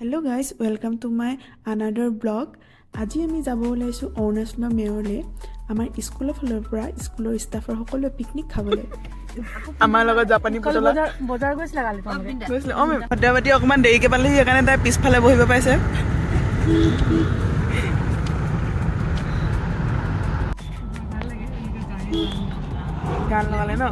Hello' guys welcome to my another blog আজি আমি যাব ওলাইছোঁ অৰুণাচলৰ মেয়ৰলৈ আমাৰ স্কুলৰ ফালৰ পৰা স্কুলৰ ষ্টাফৰ সকলোৱে পিকনিক খাবলৈ। আমাৰ লগত জাপানী বজাৰ গৈছিলা গৈছিলে। অঁ মেম অকণমান দেৰিকৈ পালেহি সেইকাৰণে তাই পিছফালে বহিব পাইছে গান লগালে ন?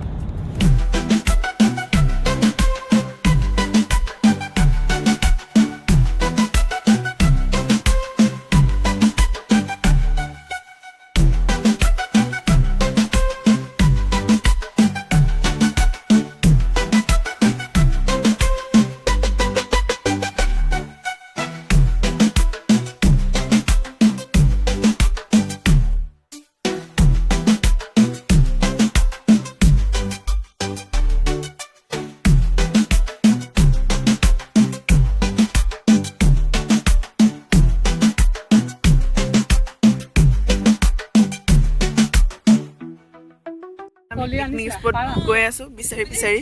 স্পট গৈ আছোঁ, বিচাৰি বিচাৰি।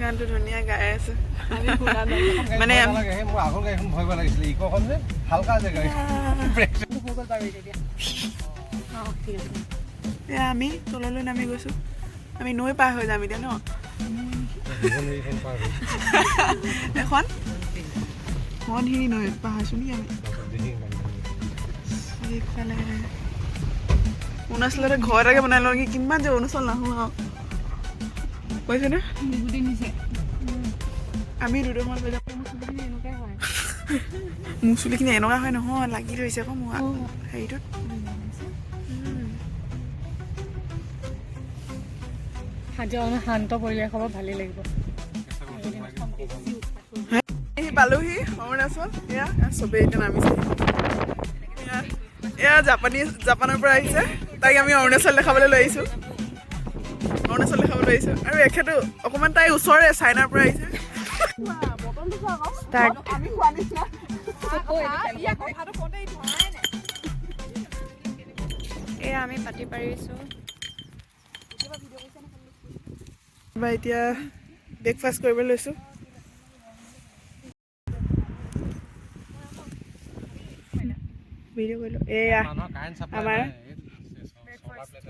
গানটো ধুনীয়া গাই আছে। মানে এয়া আমি তললৈ নামি গৈছোঁ। আমি নৈ পাৰ হৈ যাম এতিয়া ন? পাৰ এখন? মনহিৰি নৈ পাহাৰছোঁ নেকি আমি? এইফালে অৰুণাচলতে ঘৰ এটাকে বনাই লওঁ কিমান যে অৰুণাচল নাহোঁ আৰু। নিগুটি নিছে আমি দুটামান লৈ যাম মুছলিখিনি এনেকুৱাই হয় মোৰ চুলিখিনি এনেকুৱা হয় নহয় লাগি ধৰিছে আকৌ মোৰ হেৰিটোত। অলপ শান্ত পৰিৱেশ হ'ব ভালেই লাগিব। পালোহি অৰুণাচল। এয়া চবেই এতিয়া নামিছে এয়া জাপানী জাপানৰ পৰা আহিছে। তাইক আমি অৰুণাচল দেখাবলৈ লৈ আহিছোঁ। অৰুণাচল দেখাবলৈ আহিছোঁ। আৰু এখেতো অকণমান তাই ওচৰৰে চাইনাৰ পৰা আহিছে. এয়া আমি পাতি পাৰিছোঁ। বা এতিয়া ব্ৰেকফাষ্ট কৰিবলৈ লৈছোঁ। ভিডিঅ' কৰিলোঁ। এয়া আমাৰ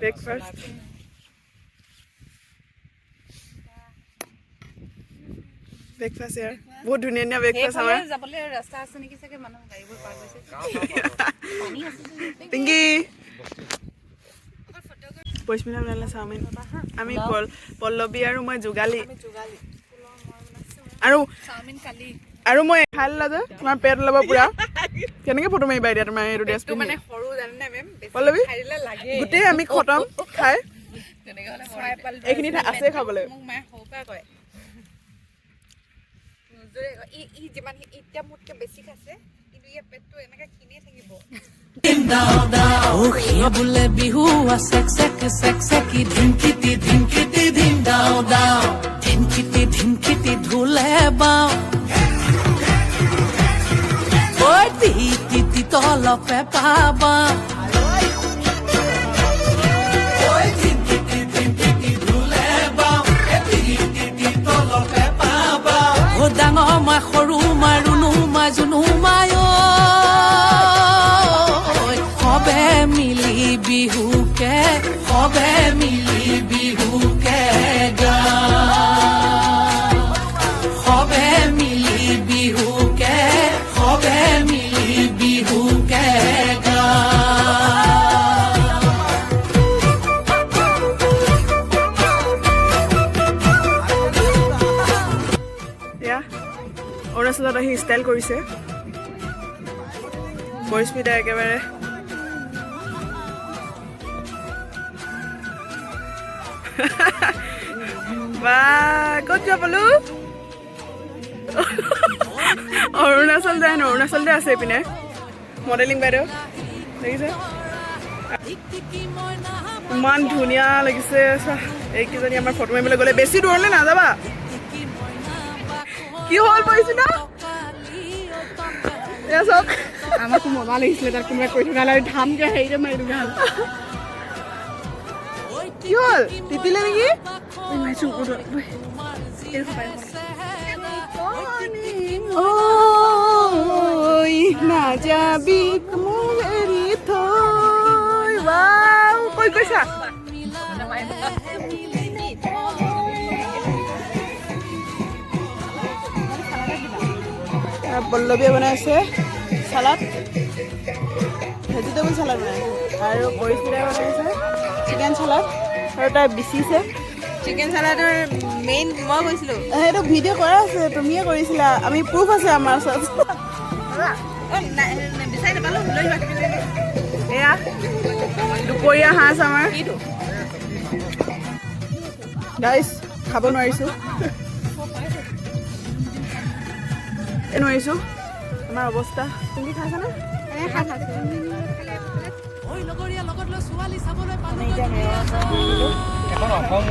ব্ৰেকফাষ্ট বহুত ধুনীয়া ধুনীয়া ব্ৰেকফাষ্ট আমাৰ। যাবলৈ ৰাস্তা আছে নেকি চাগে? মানুহ গাড়ীবোৰ পাৰ হৈছে। পিংকি পশ্মিনা বনালে চাওমিন। আমি পল পল্লৱী আৰু মই যোগালী। আৰু আৰু মই খাই ল'লা যে তোমাৰ পেট ওলাব পুৰা। কেনেকৈ ফটো মাৰিবা এতিয়া তোমাৰ এইটো ড্ৰেছ তো মানে সৰু পল্লৱী গোটেই আমি খতম। খাই। হ'লে এইখিনি আছে খাবলৈ। বোলে বিহু চেক চেক চেক চেকি ধিংকিটি ধিংকিটি ধিং দাও দাও ধিংকিটি ধিংকিটি ঢোলে বাও ঐ টিহি টিটি তলপে পাবা। মাই সৰু মাই অৰুণাচলত আহি ষ্টাইল কৰিছে। পৰিস্মিতা একেবাৰে। বা, ক'ত যোৱা পালো? অৰুণাচল যায় ন অৰুণাচলতে আছে এইপিনে। মডেলিং বাইদেউ, দেখিছে? ইমান ধুনীয়া লাগিছে এইকেইজনী আমাৰ ফটো মাৰিবলৈ গ'লে বেছি দূৰলৈ নাযাবা। কি হ'ল এয়া চাওক আমাকো মজা লাগিছিলে তাত কোনোবাই কৈ থকা হ'লে ধামকে হেৰিতে মাৰি হ'ল কি হ'ল? তিতিলে নেকি? নাযাবি মোক এৰি থৈ। ৱাও কৈ আৰু পল্লৱীয়ে বনাইছে। চালাড ভেজিটেবল চালাড বনাইছে আৰু পৰিস্মিতাই বনাইছে চিকেন চালাড আৰু তাই বিচিছে। চিকেন চালাডৰ মেইন মই কৈছিলোঁ। সেইটো ভিডিঅ' কৰা আছে তুমিয়ে কৰিছিলা। আমি প্ৰুফ আছে আমাৰ ওচৰত। এয়া দুপৰীয়া সাঁজ আমাৰ। গাইছ খাব নোৱাৰিছোঁ। নোৱাৰিছোঁ। আমাৰ অৱস্থা তুমি খাইছানে ঐ লগৰীয়া লগত লৈ ছোৱালী চাবলৈ পালো এখন অসম